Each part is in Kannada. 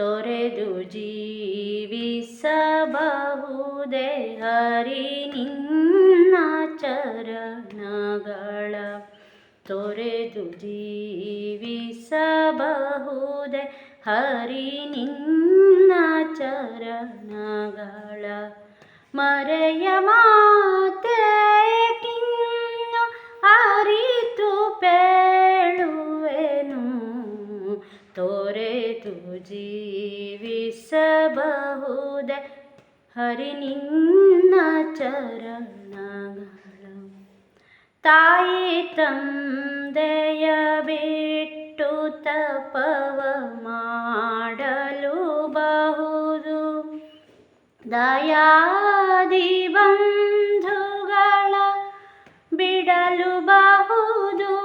ತೊರೆದು ಜೀವಿಸಬಹುದೇ ಹರಿ ನಿನ್ನ ಚರಣಗಳ. ತೊರೆದು ಜೀವಿಸಬಹುದೇ ಹರಿ ನಿನ್ನ ಚರಣಗಳ. ಮರೆಯ ಮಾತೆ, ಕಿನ್ನು ಅರಿತು ಪೇಳುವೆನು. ತೊರೆದು ಜೀವಿಸಬಹುದ? ಹರಿ ನಿನ್ನ ಚರಣಗಳ. ತಾಯಿ ತಂದೆಯ ಬಿಟ್ಟು ತಪವ ಮಾಡಲು ಬಹುದು. ದಯಾದಿ ಬಂಧುಗಳ ಬಿಡಲು ಬಹುದು.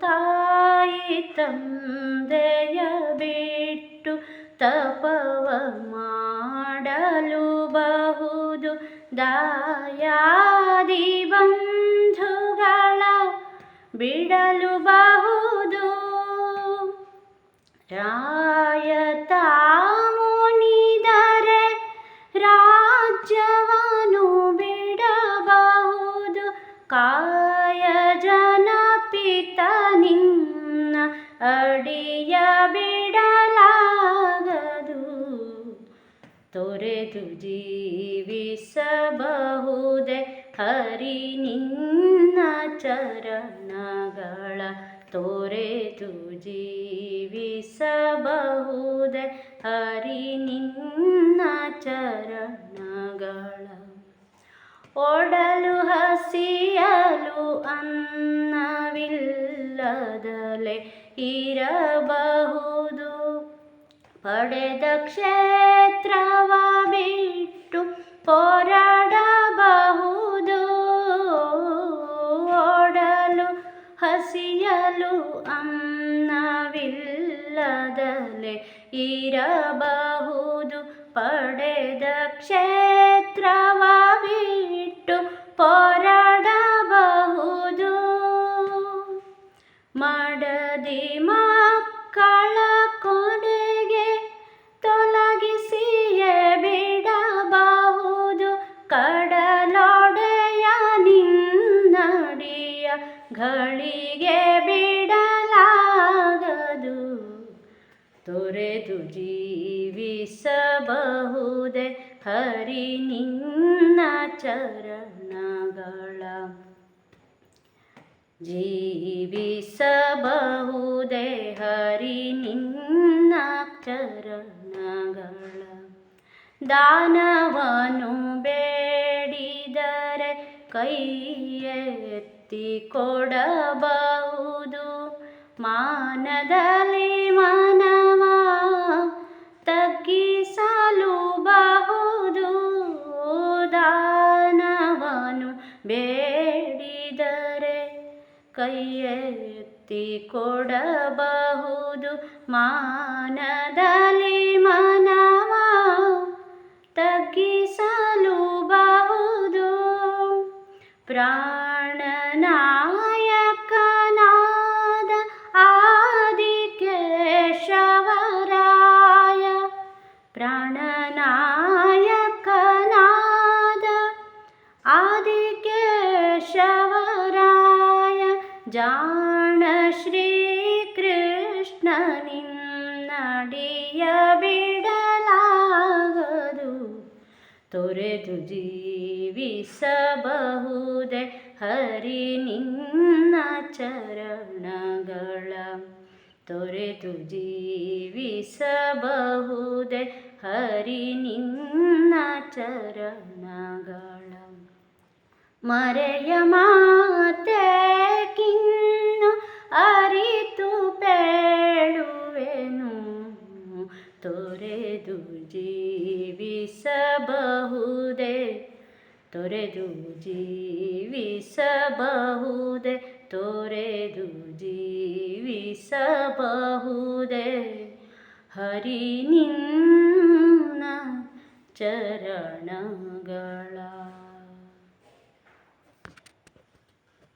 ತಾಯಿ ತಂದೆಯ ಮಾಡಲು ಬಹುದು ದಾಯಾದಿ ಬಂಧುಗಳ ಬಿಡಲು ಬಹುದು ರಾಯತ ಮುನಿದರೆ ರಾಜ್ಯವನ್ನು ಬಿಡಬಹುದು. ಕಾಯ ಜನ ಪಿತ ನಿನ್ನ ಅಡಿಯ ತೊರೆದು ಜೀವಿಸಬಹುದೇ? ಹರಿ ನಿನ್ನ ಚರಣಗಳ ತೊರೆದು ಜೀವಿಸಬಹುದೇ? ಹರಿ ನಿನ್ನ ಚರಣಗಳ ಓಡಲು ಹಸಿಯಲು ಅನ್ನವಿಲ್ಲದಲೆ ಇರಬಹುದು. ಪಡೆದ ಕ್ಷೇತ್ರವ ಬಿಟ್ಟು ಹೋರಾಡಬಹುದು. ಓಡಲು, ಹಸಿಯಲು ಅನ್ನವಿಲ್ಲದಲೆ ಇರಬಹುದು. ಪಡೆದ ಕ್ಷೇತ್ರವ ಬಿಟ್ಟು ಹೋರಾಡಬಹುದು. ಮಾಡದಿ ಮಕ್ಕಳ ಕೊನೆಗೆ ಗಳಿಗೆ ಬಿಡಲಾಗದು. ತೊರೆದು ಜೀವಿಸಬಹುದೇ ಹರಿ ನಿನ್ನ ಚರಣಗಳ. ಜೀವಿಸಬಹುದೇ ಹರಿ ನಿನ್ನ ಚರಣಗಳ. ದಾನವನು ಬೇಡಿದರೆ ಕೈ ಎತ್ತಿ ಕೊಡಬಹುದು. ಮಾನದಲ್ಲಿ ಮಾನವ ತಗ್ಗಿಸಲು ಬಹುದು ದಾನವನು ಬೇಡಿದರೆ ಕೈಯೆತ್ತಿ ಕೊಡಬಹುದು. ಮಾನದಲ್ಲಿ ಮಾನವ ತಗ್ಗಿಸಲು ಬಹುದು ಪ್ರಾಣನಾಯಕನಾದ ಜಾಣ ಶ್ರೀಕೃಷ್ಣ ನಿನ್ನಡಿಯ ಬಿಡಲಾಗದು. ತೊರೆದು ಜೀವಿಸಬಹುದೇ ಹರಿ ನಿನ್ನ ಚರಣಗಳ. ತೊರೆದು ಜೀವಿಸಬಹುದೇ ಹರಿ ನಿನ್ನ ಚರಣಗಳ. ಮರೆಯ ಮಾತೆ ತೊರೆದು ಜೀವಿಸಬಹುದೇ ತೊರೆದು ಜೀವಿಸಬಹುದೇ. ಹರಿ ನಿನ್ನ ಚರಣಗಳ